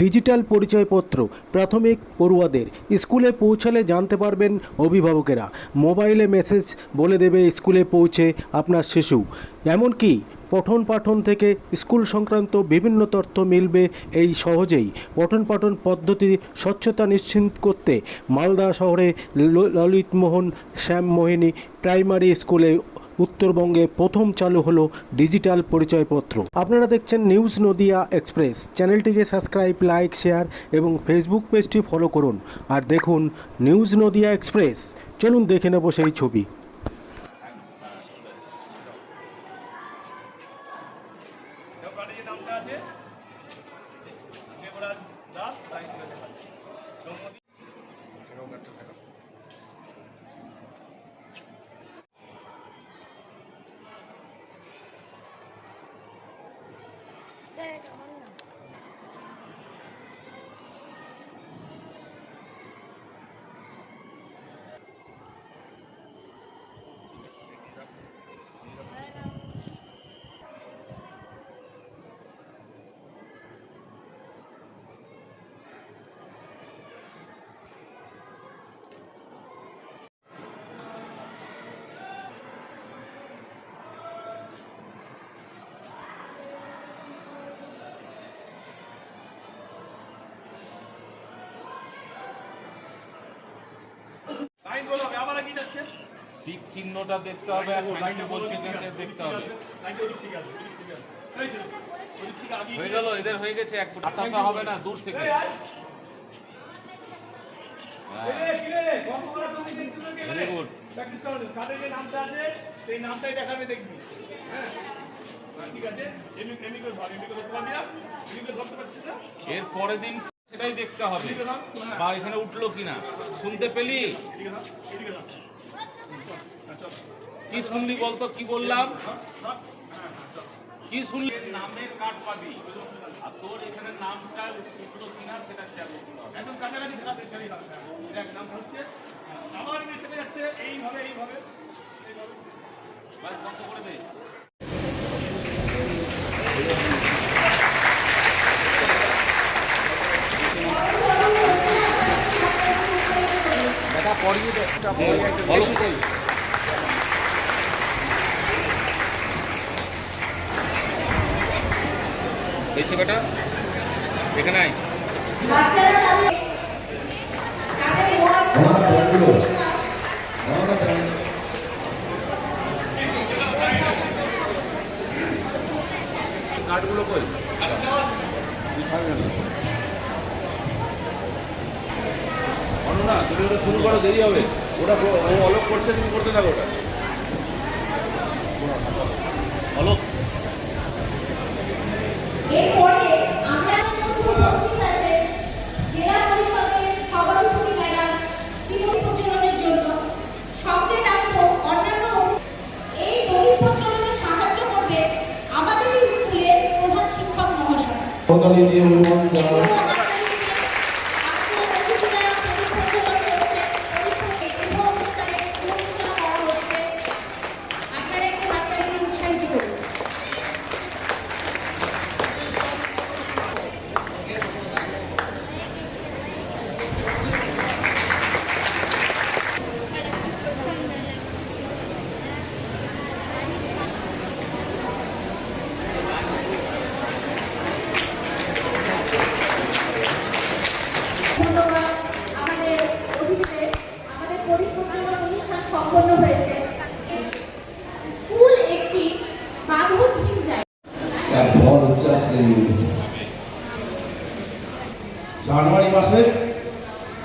Digital পরিচয়পত্র প্রাথমিক পড়ুয়াদের স্কুলে পৌঁছালে জানতে পারবেন অভিভাবকেরা। মোবাইলে মেসেজ বলে দেবে স্কুলে পৌঁছে আপনার শিশু। এমনকি পঠন পাঠন থেকে স্কুল সংক্রান্ত বিভিন্ন তথ্য মিলবে এই সহজেই। পঠন পাঠন পদ্ধতি স্বচ্ছতা নিশ্চিত করতে মালদা শহরে ললিতমোহন, শ্যামমোহিনী প্রাইমারি স্কুলে উত্তরবঙ্গে প্রথম চালু হলো ডিজিটাল পরিচয়পত্র। আপনারা দেখছেন নিউজ নদিয়া এক্সপ্রেস। চ্যানেলটিকে সাবস্ক্রাইব, লাইক, শেয়ার এবং ফেসবুক পেজটি ফলো করুন। আর দেখুন নিউজ নদিয়া এক্সপ্রেস। চলুন দেখে নেব সেই ছবি। দাস তুলে দেখা যাচ্ছে। সৌম্যদীপ স্যার এটা আমার না লাইন বলো হবে আবার কি যাচ্ছে টিক চিহ্নটা দেখতে হবে আর প্যান্টেবল চিহ্নটা দেখতে হবে লাইনটা হয়ে গেল এদের হয়ে গেছে এক ফুট আটাটা হবে না দূর থেকে এই আয়। এই, কি রে? গল্প করা তুমি দেখছিস নাকি এখানে? Very good. Practice করানো। কাদের যে নামটা আছে, সেই নামটাই দেখাবে দেখবি। হ্যাঁ? ঠিক আছে? এমনি- এমনি করে ধর, এমনি করে ধরতে পারবি না? এমনি করে ধরতে পারছিস না? এর পরের দিন সেটাই দেখতে হবে। বা এখানে উঠল কিনা শুনতে পেলি। কি শুনলি বলতো কি বললাম। কি শুনলি নামের কার্ড পাবি আর তোর এখানে নামটা উঠল কিনা সেটা শেয়ার করতে হবে একদম কাছাকাছি হচ্ছে। আবার চলে যাচ্ছে এইভাবে এইভাবে এইভাবে বন্ধ করে দে বলো হয়েছে বেটা এখানে আয় কার্ডগুলো কই? না তুমি ওটা শুরু করো, দেরি হবে। ওটা ও- অলোক করছে, তুমি করতে থাকো ওটা। অলোক। আমরা মাসে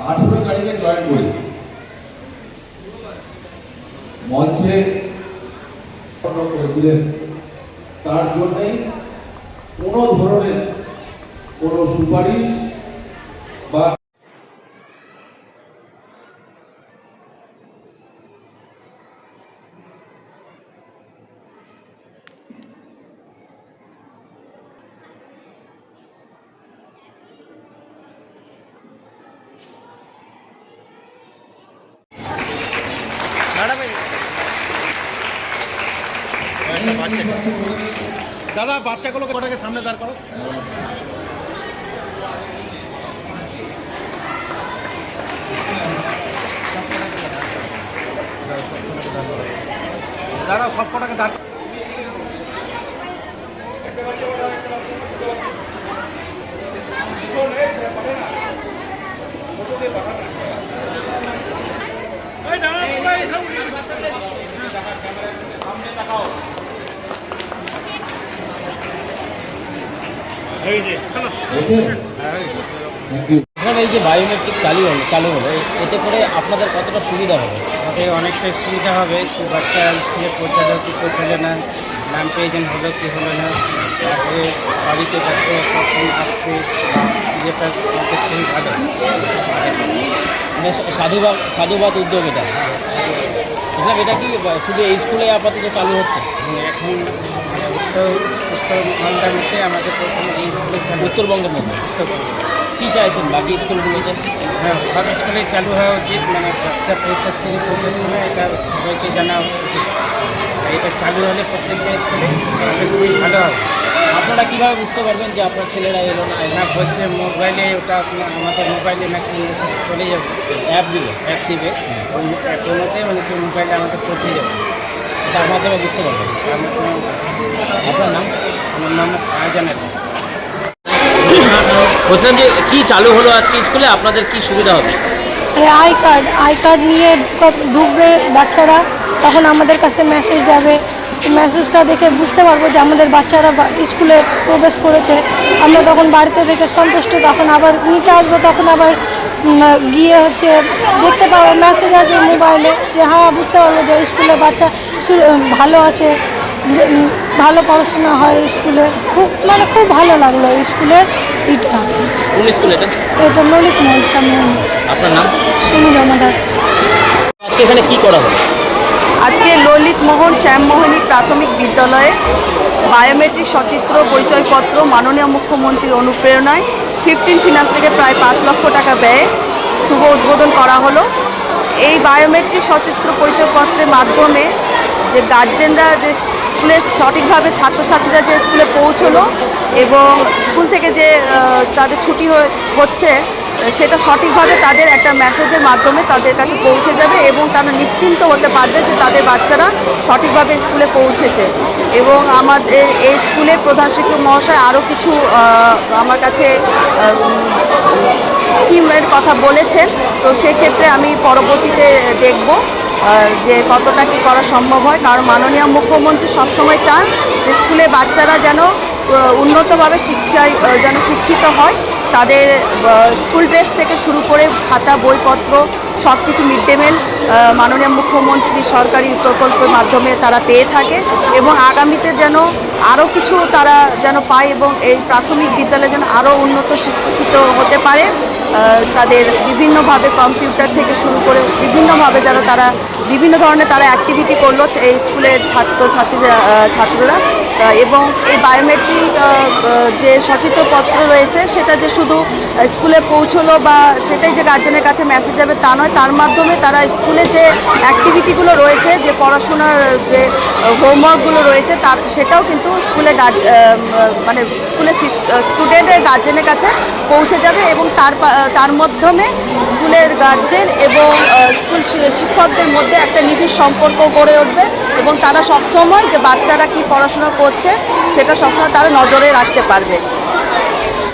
আঠেরো তারিখে জয়েন করি। মঞ্চে করেছিলেন। তার জন্যই কোনো ধরনের কোনো সুপারিশ বা দাদা, বাচ্চাগুলোকে কটাকে সামনে দাঁড় করো দাদা, সব কটাকে দাঁড় এই দাঁড়া তোমরা এইসব বাচ্চাগুলো সামনে দেখাও এখানে এই যে বায়োমেট্রিক চালু হলো চালু হলো এতে করে আপনাদের কতটা সুবিধা হবে? আমাদের অনেকটাই সুবিধা হবে বাচ্চা স্কুলে পৌঁছালো কি পৌঁছালো না নাম পেয়েছেন হলো কি হলো না তারপরে বাড়িতে যাচ্ছে কখন আসছে যেটা আমাদের খুবই ভালো সাধুবাদ সাধুবাদ উদ্যোগ এটা। এটা কি শুধু এই স্কুলে আপাতত চালু হচ্ছে? এখন মানে উত্তর উত্তর মালদার মধ্যে আমাদের প্রথমে এই স্কুলে উত্তরবঙ্গের মধ্যে? কী চাইছেন? বাকি স্কুলগুলোতে? হ্যাঁ সব স্কুলেই চালু হওয়া উচিত মানে বাচ্চা পৌঁছাচ্ছে কি পৌঁছাচ্ছে না এটা সবাইকে জানা উচিত। এটা চালু হলে প্রত্যেকটা স্কুলে খুবই ভালো হবে। আপনারা কীভাবে বুঝতে পারবেন যে আপনার ছেলেরা এলো না না? বলছে মোবাইলে ওটা আপনার আমাদের মোবাইলে নাকি চলে যাবে। অ্যাপ দিবে? অ্যাপ দিবে। ওই অ্যাপগুলোতে মানে সেই মোবাইলে আমাদের পৌঁছে যাবে। তার মাধ্যমে বুঝতে পারবেন। আপনার নাম? আমার নাম বলছিলাম যে কি চালু হলো আজকে স্কুলে? আপনাদের কি সুবিধা হবে? আই কার্ড আই কার্ড নিয়ে ঢুকবে বাচ্চারা। তখন আমাদের কাছে মেসেজ যাবে। মেসেজটা দেখে বুঝতে পারব যে আমাদের বাচ্চারা বা- স্কুলে প্রবেশ করেছে। আমরা তখন বাড়িতে থেকে সন্তুষ্ট তখন আবার নিতে আসব তখন আবার গিয়ে হচ্ছে দেখতে পাবো মেসেজ আসবে মোবাইলে যে হ্যাঁ বুঝতে পারব যে স্কুলে বাচ্চা ভালো আছে ভালো পড়াশোনা হয় স্কুলে। খুব মানে খুব ভালো লাগল স্কুলের ইটা। কোন স্কুল এটা? এটা ললিত মহল আপনার নাম? সুনীল রমাদার আজকে এখানে কি করা হলো আজকে ললিত মোহন শ্যামমোহনী প্রাথমিক বিদ্যালয়ে বায়োমেট্রিক সচিত্র পরিচয়পত্র মাননীয় মুখ্যমন্ত্রীর অনুপ্রেরণায় ফিফটিন ফিনান্স থেকে প্রায় পাঁচ লক্ষ টাকা ব্যয়ে শুভ উদ্বোধন করা হলো। এই বায়োমেট্রিক সচিত্র পরিচয়পত্রের মাধ্যমে যে গার্জেনরা যে স্কুলে সঠিকভাবে ছাত্রছাত্রীরা যে স্কুলে পৌঁছলো এবং স্কুল থেকে যে তাদের ছুটি হচ্ছে সেটা সঠিকভাবে তাদের একটা মেসেজের মাধ্যমে তাদের কাছে পৌঁছে যাবে এবং তারা নিশ্চিন্ত হতে পারবে যে তাদের বাচ্চারা সঠিকভাবে স্কুলে পৌঁছেছে। এবং আমাদের এই স্কুলের প্রধান শিক্ষক মহাশয় আরও কিছু আমার কাছে স্কিমের কথা বলেছেন। তো সেক্ষেত্রে আমি পরবর্তীতে দেখব যে কতটা কী করা সম্ভব হয়। কারণ মাননীয় মুখ্যমন্ত্রী সবসময় চান স্কুলে বাচ্চারা যেন উন্নতভাবে শিক্ষায় যেন শিক্ষিত হয়। তাদের স্কুল ড্রেস থেকে শুরু করে খাতা, বইপত্র সব কিছু মিড ডে মিল মাননীয় মুখ্যমন্ত্রী সরকারি প্রকল্পের মাধ্যমে তারা পেয়ে থাকে এবং আগামীতে যেন আরও কিছু তারা যেন পায় এবং এই প্রাথমিক বিদ্যালয়ে যেন আরও উন্নত শিক্ষিত হতে পারে তাদের বিভিন্নভাবে কম্পিউটার থেকে শুরু করে বিভিন্নভাবে যেন তারা, বিভিন্ন ধরনের তারা অ্যাক্টিভিটি করল এই স্কুলের ছাত্র ছাত্রীরা ছাত্ররা। এবং এই বায়োমেট্রিক যে সচিত্রপত্র রয়েছে, সেটা যে শুধু স্কুলে পৌঁছলো বা সেটাই যে গার্জেনের কাছে মেসেজ যাবে তা নয়, তার মাধ্যমে তারা স্কুলে যে অ্যাক্টিভিটিগুলো রয়েছে, যে পড়াশোনার যে হোমওয়ার্কগুলো রয়েছে, তার, সেটাও কিন্তু স্কুলে মানে স্কুলে স্টুডেন্টের গার্জেনের কাছে পৌঁছে যাবে এবং তার তার মাধ্যমে স্কুলের গার্জেন এবং স্কুল শিক্ষকদের মধ্যে একটা নিবিড় সম্পর্ক গড়ে উঠবে এবং তারা সবসময় যে বাচ্চারা কি পড়াশোনা করছে সেটা সবসময় তারা নজরে রাখতে পারবে।